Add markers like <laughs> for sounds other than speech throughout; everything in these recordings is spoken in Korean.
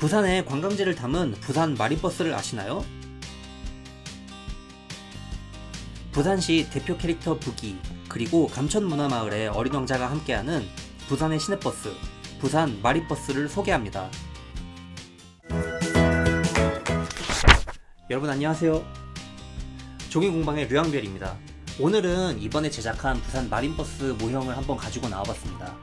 부산의 관광지를 담은 부산 마린버스를 아시나요? 부산시 대표 캐릭터 부기 그리고 감천문화마을의 어린 왕자가 함께하는 부산의 시내버스 부산 마린버스를 소개합니다. 여러분 안녕하세요. 종이공방의 류양별입니다. 오늘은 이번에 제작한 부산 마린버스 모형을 한번 가지고 나와봤습니다.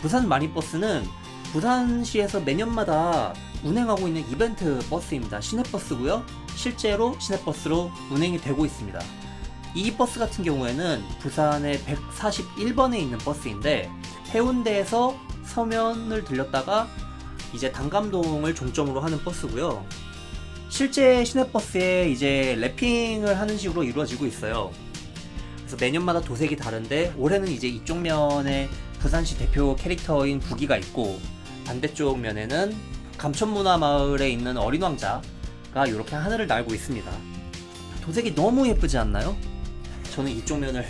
부산 마린버스는 부산시에서 매년마다 운행하고 있는 이벤트 버스입니다. 시내버스고요. 실제로 시내버스로 운행이 되고 있습니다. 이 버스 같은 경우에는 부산의 141번에 있는 버스인데 해운대에서 서면을 들렸다가 이제 단감동을 종점으로 하는 버스고요. 실제 시내버스에 이제 랩핑을 하는 식으로 이루어지고 있어요. 그래서 매년마다 도색이 다른데 올해는 이제 이쪽 면에 부산시 대표 캐릭터인 부기가 있고 반대쪽 면에는 감천문화마을에 있는 어린 왕자가 이렇게 하늘을 날고 있습니다. 도색이 너무 예쁘지 않나요? 저는 이쪽 면을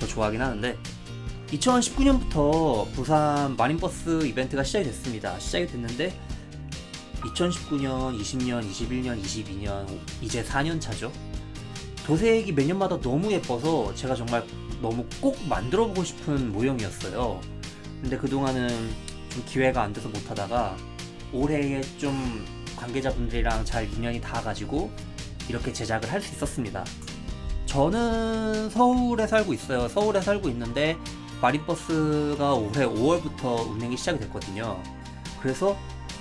더 좋아하긴 하는데 2019년부터 부산 마린버스 이벤트가 시작이 됐습니다. 시작이 됐는데 2019년, 20년, 21년, 22년 이제 4년 차죠. 도색이 매년마다 너무 예뻐서 제가 정말 너무 꼭 만들어 보고 싶은 모형이었어요. 근데 그동안은 좀 기회가 안 돼서 못 하다가 올해에 좀 관계자분들이랑 잘 인연이 닿아가지고 이렇게 제작을 할 수 있었습니다. 저는 서울에 살고 있어요. 서울에 살고 있는데 마린버스가 올해 5월부터 운행이 시작이 됐거든요. 그래서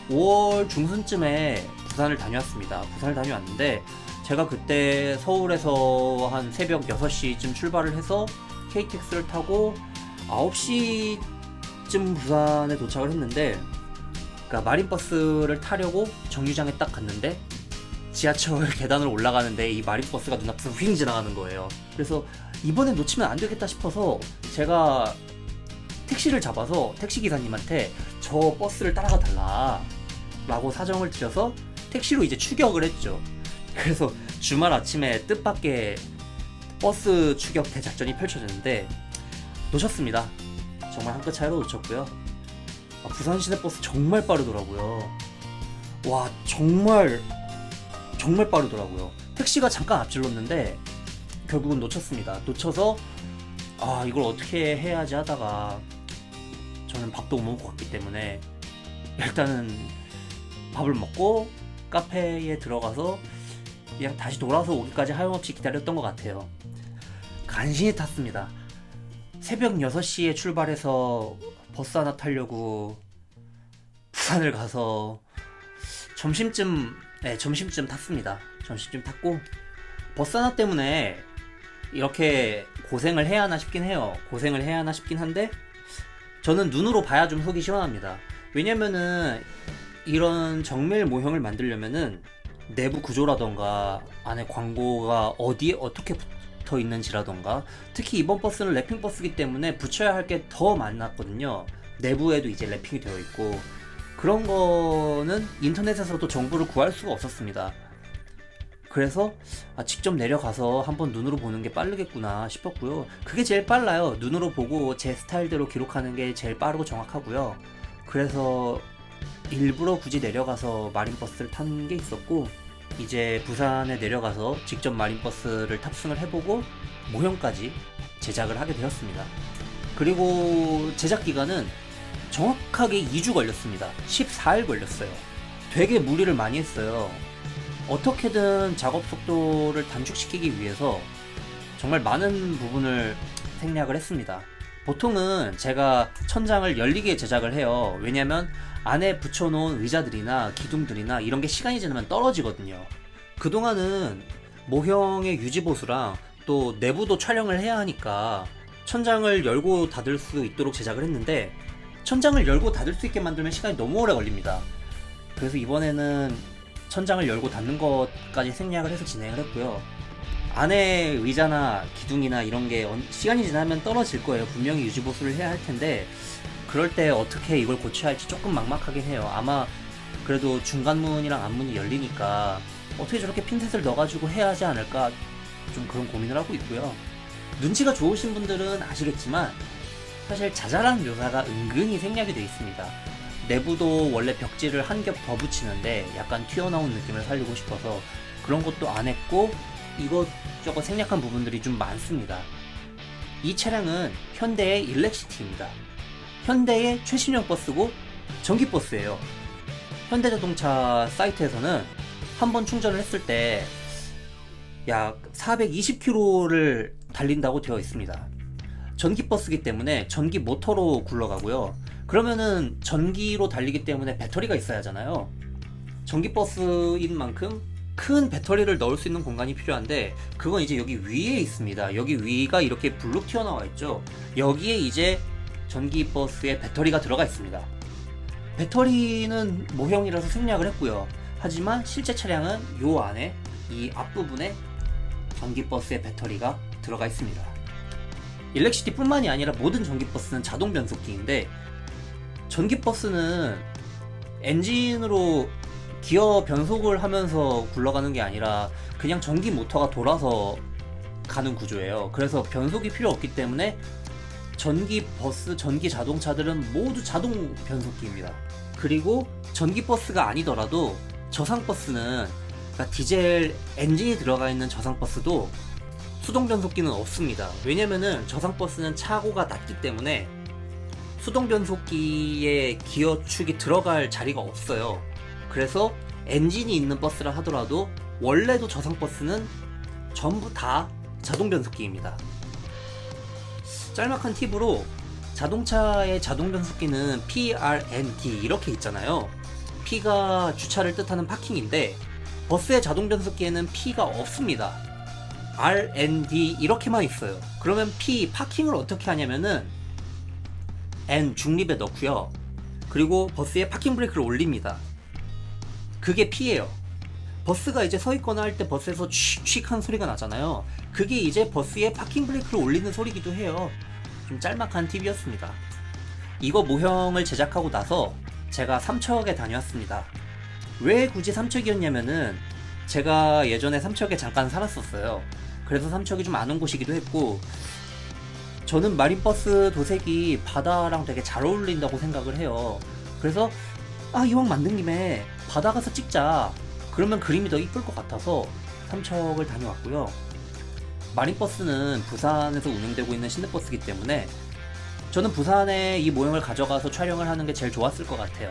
5월 중순쯤에 부산을 다녀왔습니다. 부산을 다녀왔는데 제가 그때 서울에서 한 새벽 6시쯤 출발을 해서 KTX를 타고 9시 쯤 부산에 도착을 했는데 그러니까 마린버스를 타려고 정류장에 딱 갔는데 지하철 <laughs> 계단을 올라가는데 이 마린버스가 눈앞에서 휙 지나가는 거예요. 그래서 이번에 놓치면 안 되겠다 싶어서 제가 택시를 잡아서 택시 기사님한테 저 버스를 따라가 달라 라고 사정을 드려서 택시로 이제 추격을 했죠. 그래서 주말 아침에 뜻밖의 버스 추격 대 작전이 펼쳐졌는데 놓쳤습니다. 정말 한 끗 차이로 놓쳤고요. 아, 부산 시내 버스 정말 빠르더라고요. 와 정말 정말 빠르더라고요. 택시가 잠깐 앞질렀는데 결국은 놓쳤습니다. 놓쳐서 아 이걸 어떻게 해야지 하다가 저는 밥도 못 먹고 갔기 때문에 일단은 밥을 먹고 카페에 들어가서 그냥 다시 돌아서 오기까지 하염없이 기다렸던 것 같아요. 간신히 탔습니다. 새벽 6시에 출발해서 버스 하나 타려고 부산을 가서 점심쯤 네, 점심쯤 탔습니다. 점심쯤 탔고 버스 하나 때문에 이렇게 고생을 해야 하나 싶긴 해요. 고생을 해야 하나 싶긴 한데 저는 눈으로 봐야 좀 속이 시원합니다. 왜냐면은 이런 정밀 모형을 만들려면은 내부 구조라던가 안에 광고가 어디에 어떻게 붙어 있는지라던가 특히 이번 버스는 랩핑 버스기 때문에 붙여야 할 게 더 많았거든요. 내부에도 이제 랩핑이 되어 있고 그런 거는 인터넷에서도 정보를 구할 수가 없었습니다. 그래서 아, 직접 내려가서 한번 눈으로 보는 게 빠르겠구나 싶었고요. 그게 제일 빨라요. 눈으로 보고 제 스타일대로 기록하는 게 제일 빠르고 정확하고요. 그래서 일부러 굳이 내려가서 마린버스를 타는 게 있었고 이제 부산에 내려가서 직접 마린버스를 탑승을 해보고 모형까지 제작을 하게 되었습니다. 그리고 제작 기간은 정확하게 2주 걸렸습니다. 14일 걸렸어요. 되게 무리를 많이 했어요. 어떻게든 작업 속도를 단축시키기 위해서 정말 많은 부분을 생략을 했습니다. 보통은 제가 천장을 열리게 제작을 해요. 왜냐면 안에 붙여놓은 의자들이나 기둥들이나 이런 게 시간이 지나면 떨어지거든요. 그동안은 모형의 유지보수랑 또 내부도 촬영을 해야 하니까 천장을 열고 닫을 수 있도록 제작을 했는데 천장을 열고 닫을 수 있게 만들면 시간이 너무 오래 걸립니다. 그래서 이번에는 천장을 열고 닫는 것까지 생략을 해서 진행을 했고요. 안에 의자나 기둥이나 이런 게 언- 시간이 지나면 떨어질 거예요. 분명히 유지보수를 해야 할 텐데 그럴 때 어떻게 이걸 고쳐야 할지 조금 막막하긴 해요. 아마 그래도 중간문이랑 앞문이 열리니까 어떻게 저렇게 핀셋을 넣어가지고 해야 하지 않을까 좀 그런 고민을 하고 있고요. 눈치가 좋으신 분들은 아시겠지만 사실 자잘한 묘사가 은근히 생략이 되어 있습니다. 내부도 원래 벽지를 한 겹 더 붙이는데 약간 튀어나온 느낌을 살리고 싶어서 그런 것도 안 했고 이것저것 생략한 부분들이 좀 많습니다. 이 차량은 현대의 일렉시티입니다. 현대의 최신형 버스고 전기 버스예요. 현대자동차 사이트에서는 한 번 충전을 했을 때 약 420km를 달린다고 되어 있습니다. 전기 버스기 때문에 전기 모터로 굴러가고요. 그러면은 전기로 달리기 때문에 배터리가 있어야 하잖아요. 전기 버스인 만큼 큰 배터리를 넣을 수 있는 공간이 필요한데 그건 이제 여기 위에 있습니다. 여기 위가 이렇게 블록 튀어나와 있죠. 여기에 이제 전기 버스에 배터리가 들어가 있습니다. 배터리는 모형이라서 생략을 했고요. 하지만 실제 차량은 요 안에 이 앞부분에 전기 버스의 배터리가 들어가 있습니다. 일렉시티뿐만이 아니라 모든 전기 버스는 자동 변속기인데 전기 버스는 엔진으로 기어 변속을 하면서 굴러가는 게 아니라 그냥 전기 모터가 돌아서 가는 구조예요. 그래서 변속이 필요 없기 때문에 전기 버스, 전기 자동차들은 모두 자동 변속기입니다. 그리고 전기 버스가 아니더라도 저상 버스는 그러니까 디젤 엔진이 들어가 있는 저상 버스도 수동 변속기는 없습니다. 왜냐면은 저상 버스는 차고가 낮기 때문에 수동 변속기에 기어축이 들어갈 자리가 없어요. 그래서 엔진이 있는 버스라 하더라도 원래도 저상 버스는 전부 다 자동 변속기입니다. 짤막한 팁으로 자동차의 자동 변속기는 PRND 이렇게 있잖아요. P가 주차를 뜻하는 파킹인데 버스의 자동 변속기에는 P가 없습니다. RND 이렇게만 있어요. 그러면 P 파킹을 어떻게 하냐면은 N 중립에 넣고요. 그리고 버스에 파킹 브레이크를 올립니다. 그게 P예요. 버스가 이제 서 있거나 할 때 버스에서 칙칙한 소리가 나잖아요. 그게 이제 버스에 파킹 브레이크를 올리는 소리기도 해요. 좀 짤막한 팁이었습니다. 이거 모형을 제작하고 나서 제가 삼척에 다녀왔습니다. 왜 굳이 삼척이었냐면은 제가 예전에 삼척에 잠깐 살았었어요. 그래서 삼척이 좀 아는 곳이기도 했고 저는 마린버스 도색이 바다랑 되게 잘 어울린다고 생각을 해요. 그래서 아 이왕 만든 김에 바다 가서 찍자. 그러면 그림이 더 이쁠 것 같아서 삼척을 다녀왔고요. 마린버스는 부산에서 운영되고 있는 신대버스기 때문에 저는 부산에 이 모형을 가져가서 촬영을 하는 게 제일 좋았을 것 같아요.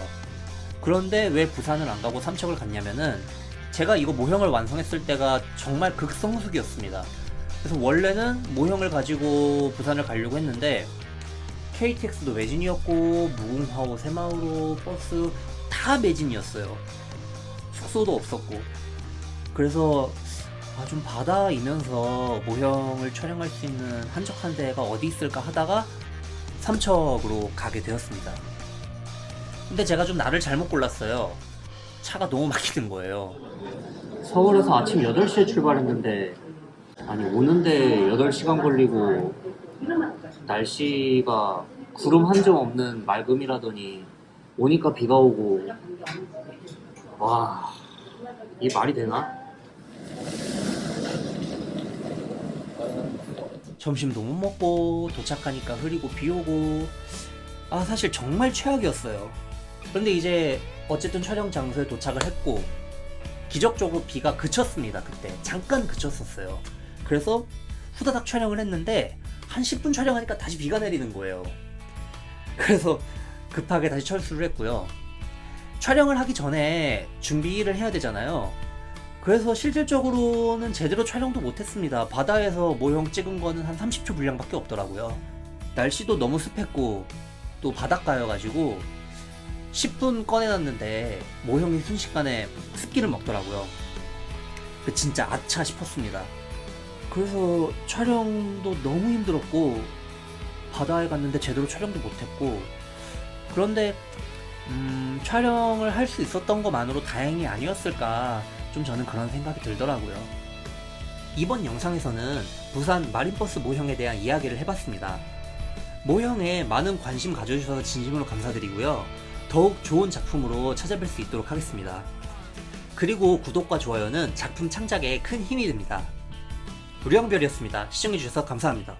그런데 왜 부산을 안 가고 삼척을 갔냐면은 제가 이거 모형을 완성했을 때가 정말 극성수기였습니다. 그래서 원래는 모형을 가지고 부산을 가려고 했는데 KTX도 매진이었고 무궁화호, 새마을호, 버스 다 매진이었어요. 숙소도 없었고 그래서 아, 좀 바다이면서 모형을 촬영할 수 있는 한적한 데가 어디 있을까 하다가 삼척으로 가게 되었습니다. 근데 제가 좀 날을 잘못 골랐어요. 차가 너무 막히는 거예요. 서울에서 아침 8시에 출발했는데 아니 오는데 8시간 걸리고 날씨가 구름 한 점 없는 맑음이라더니 오니까 비가 오고 와, 이 말이 되나? 점심도 못 먹고 도착하니까 흐리고 비 오고 아 사실 정말 최악이었어요. 그런데 이제 어쨌든 촬영 장소에 도착을 했고 기적적으로 비가 그쳤습니다 그때 잠깐 그쳤었어요. 그래서 후다닥 촬영을 했는데 한 10분 촬영하니까 다시 비가 내리는 거예요. 그래서 급하게 다시 철수를 했고요. 촬영을 하기 전에 준비를 해야 되잖아요. 그래서 실질적으로는 제대로 촬영도 못했습니다. 바다에서 모형 찍은 거는 한 30초 분량밖에 없더라고요. 날씨도 너무 습했고 또 바닷가여가지고 10분 꺼내놨는데 모형이 순식간에 습기를 먹더라고요. 그 진짜 아차 싶었습니다. 그래서 촬영도 너무 힘들었고 바다에 갔는데 제대로 촬영도 못했고 그런데 음, 촬영을 할 수 있었던 것만으로 다행이 아니었을까 좀 저는 그런 생각이 들더라고요. 이번 영상에서는 부산 마린버스 모형에 대한 이야기를 해봤습니다. 모형에 많은 관심 가져주셔서 진심으로 감사드리고요. 더욱 좋은 작품으로 찾아뵐 수 있도록 하겠습니다. 그리고 구독과 좋아요는 작품 창작에 큰 힘이 됩니다. 우리형별이었습니다. 시청해주셔서 감사합니다.